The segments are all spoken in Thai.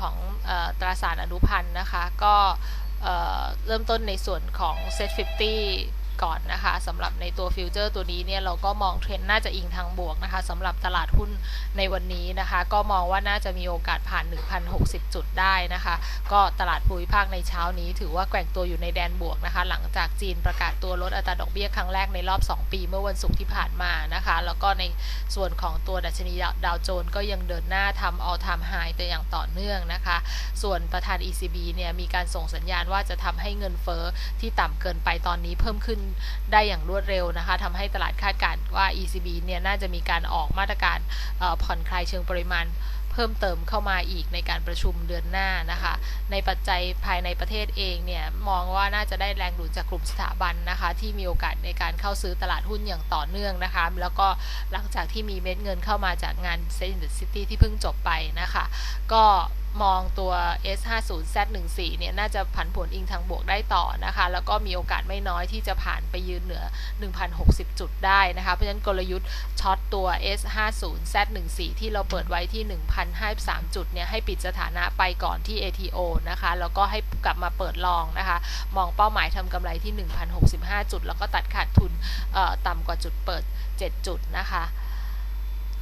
ของอตราสารอนุพันธ์นะคะ ก็เอ่อเริ่มต้นในส่วนของ Set 50 ก่อนนะคะสำหรับในตัวฟิวเจอร์ตัวนี้เนี่ยเราก็มองเทรนด์น่าจะอิงทางบวกนะคะสำหรับตลาดหุ้นในวันนี้นะคะ ก็มองว่าน่าจะมีโอกาสผ่าน 1,060 จุดได้นะคะ ก็ตลาดภูมิภาคในเช้านี้ ถือว่าแกว่งตัวอยู่ในแดนบวกนะคะ หลังจากจีนประกาศตัวลดอัตราดอกเบี้ยครั้งแรกในรอบ 2 ปีเมื่อวันศุกร์ที่ผ่านมานะคะ แล้วก็ในส่วนของตัวดัชนีดาวโจนส์ก็ยังเดินหน้าทำ all time high ไปอย่างต่อเนื่องนะคะ ส่วนประธาน ECB เนี่ยมีการส่งสัญญาณว่าจะทำให้เงินเฟ้อที่ต่ำเกินไปตอนนี้เพิ่มขึ้นได้อย่างรวดเร็วนะคะทำให้ตลาดคาดการณ์ว่า ECB เนี่ยน่าจะมีการออกมาตรการผ่อนคลายเชิงปริมาณเพิ่มเติมเข้ามาอีกในการประชุมเดือนหน้านะคะ ในปัจจัยภายในประเทศเองเนี่ยมองว่าน่าจะได้แรงดูดจากกลุ่มสถาบันนะคะ ที่มีโอกาสในการเข้าซื้อตลาดหุ้นอย่างต่อเนื่องนะคะ แล้วก็หลังจากที่มีเม็ดเงินเข้ามาจากงาน s e t in the City ที่เพิ่งจบไปนะคะ ก็ มองตัว S50Z14 เนี่ยน่าจะผันผวนอิงทางบวกได้ต่อนะคะ แล้วก็มีโอกาสไม่น้อยที่จะผ่านไปยืนเหนือ 1,060 จุดได้นะคะ เพราะฉะนั้นกลยุทธ์ช็อตตัว S50Z14 ที่เราเปิดไว้ที่ 1,053 จุดเนี่ยให้ปิดสถานะไปก่อนที่ ATO นะคะ แล้วก็ให้กลับมาเปิดลองนะคะ มองเป้าหมายทำกำไรที่ 1,065 จุด แล้วก็ตัดขาดทุนต่ำกว่าจุดเปิด 7 จุดนะคะ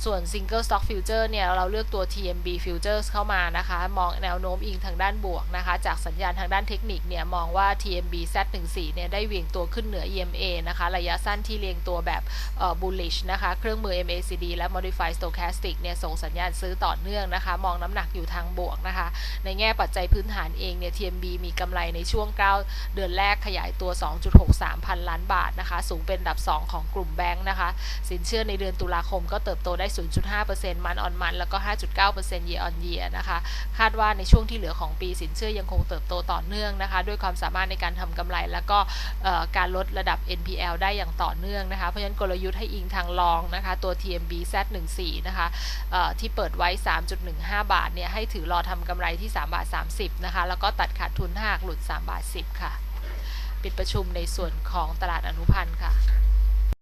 ส่วน Single Stock Future เนี่ย เราเลือกตัว TMB Futures เข้ามานะคะ มองแนวโน้มอิงทางด้านบวกนะคะ จากสัญญาณทางด้านเทคนิคเนี่ย มองว่า TMB Z14 เนี่ย ได้เวี่ยงตัวขึ้นเหนือ EMA นะคะ ระยะสั้นที่เรียงตัวแบบ bullish นะคะ เครื่องมือ MACD และ Modified Stochastic เนี่ย ส่งสัญญาณซื้อต่อเนื่องนะคะ มองน้ำหนักอยู่ทางบวกนะคะ ในแง่ปัจจัยพื้นฐานเองเนี่ย TMB มีกำไรในช่วง 9 เดือนแรกขยายตัว 2.63 พันล้านบาทนะคะ สูงเป็นอันดับ 2 ของกลุ่มแบงค์นะคะ สินเชื่อในเดือนตุลาคมก็เติบโตได้0.5%มันออนมันแล้วก็ 5.9% year on year นะคะ คาดว่าในช่วงที่เหลือของปีสินเชื่อยังคงเติบโตต่อเนื่องนะคะ ด้วยความสามารถในการทำกำไร แล้วก็การลดระดับ NPL ได้อย่างต่อเนื่องนะคะ เพราะฉะนั้นกลยุทธ์ให้อิงทางรองนะคะ ตัว TMB Z14 นะคะที่เปิดไว้ 3.15 บาทเนี่ยให้ถือรอทำกำไรที่ 3 บาท 30 นะคะ แล้วก็ตัดขาดทุนหากหลุด 3 บาท 10 ค่ะ ปิดประชุมในส่วนของตลาดอนุพันธ์ค่ะ